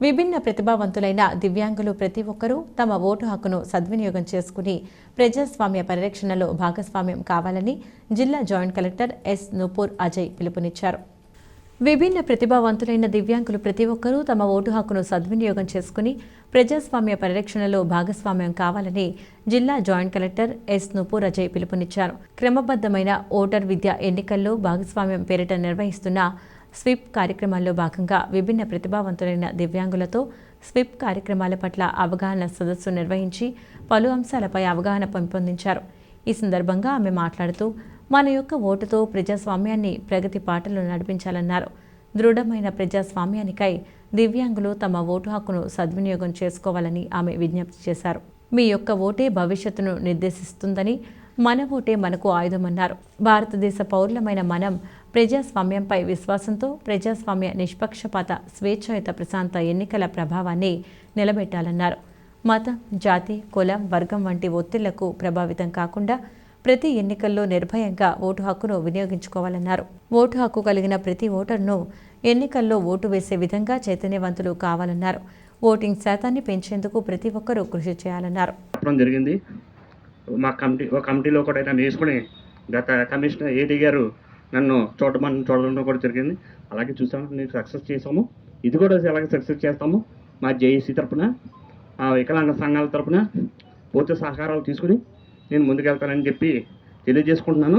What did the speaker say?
విభిన్న ప్రతిభావంతులైన దివ్యాంగులు ప్రతి ఒక్కరూ తమ ఓటు హక్కును సద్వినియోగం చేసుకుని ప్రజాస్వామ్య పరిరక్షణలో భాగస్వామ్యం కావాలని జిల్లా joint collector S Nupur Ajay పిలుపునిచ్చారు. విభిన్న ప్రతిభావంతులైన దివ్యాంగులు ప్రతి ఒక్కరూ తమ ఓటు హక్కును సద్వినియోగం చేసుకుని ప్రజాస్వామ్య పరిరక్షణలో భాగస్వామ్యం కావాలని జిల్లా joint collector S Nupur Ajay పిలుపునిచ్చారు. క్రమబద్ధమైన ఓటర్ విద్య ఎన్నికల్లో భాగస్వామ్యం పేరిట నిర్వహిస్తున్న స్విప్ కార్యక్రమాల్లో భాగంగా విభిన్న ప్రతిభావంతులైన దివ్యాంగులతో స్విప్ కార్యక్రమాల పట్ల అవగాహన సదస్సు నిర్వహించి పలు అంశాలపై అవగాహన పెంపొందించారు. ఈ సందర్భంగా ఆమె మాట్లాడుతూ మన యొక్క ఓటుతో ప్రజాస్వామ్యాన్ని ప్రగతి పాటలు నడిపించాలన్నారు. దృఢమైన ప్రజాస్వామ్యానికై దివ్యాంగులు తమ ఓటు హక్కును సద్వినియోగం చేసుకోవాలని ఆమె విజ్ఞప్తి చేశారు. మీ యొక్క ఓటే భవిష్యత్తును నిర్దేశిస్తుందని మన ఓటే మనకు ఆయుధమన్నారు. భారతదేశ పౌరులమైన మనం ప్రజాస్వామ్యంపై విశ్వాసంతో ప్రజాస్వామ్య నిష్పక్షపాత స్వేచ్ఛాయుత ప్రశాంత ఎన్నికల ప్రభావాన్ని నిలబెట్టాలన్నారు. మతం జాతి కులం వర్గం వంటి ఒత్తిళ్ళకు ప్రభావితం కాకుండా ప్రతి ఎన్నికల్లో నిర్భయంగా ఓటు హక్కును వినియోగించుకోవాలన్నారు. ఓటు హక్కు కలిగిన ప్రతి ఓటర్ను ఎన్నికల్లో ఓటు వేసే విధంగా చైతన్యవంతులు కావాలన్నారు. ఓటింగ్ శాతాన్ని పెంచేందుకు ప్రతి ఒక్కరూ కృషి చేయాలన్నారు. జరిగింది. మా కమిటీ ఒక కమిటీలో కూడా నన్ను వేసుకుని గత కమిషనర్ ఏడీ గారు నన్ను చూడమని చూడడం కూడా జరిగింది. అలాగే చూసాము నేను సక్సెస్ చేసాము ఇది కూడా అలాగే సక్సెస్ చేస్తాము. మా జేఏసీ తరపున వికలాంగ సంఘాల తరపున పూర్తి సహకారాలు తీసుకుని నేను ముందుకెళ్తానని చెప్పి తెలియజేసుకుంటున్నాను.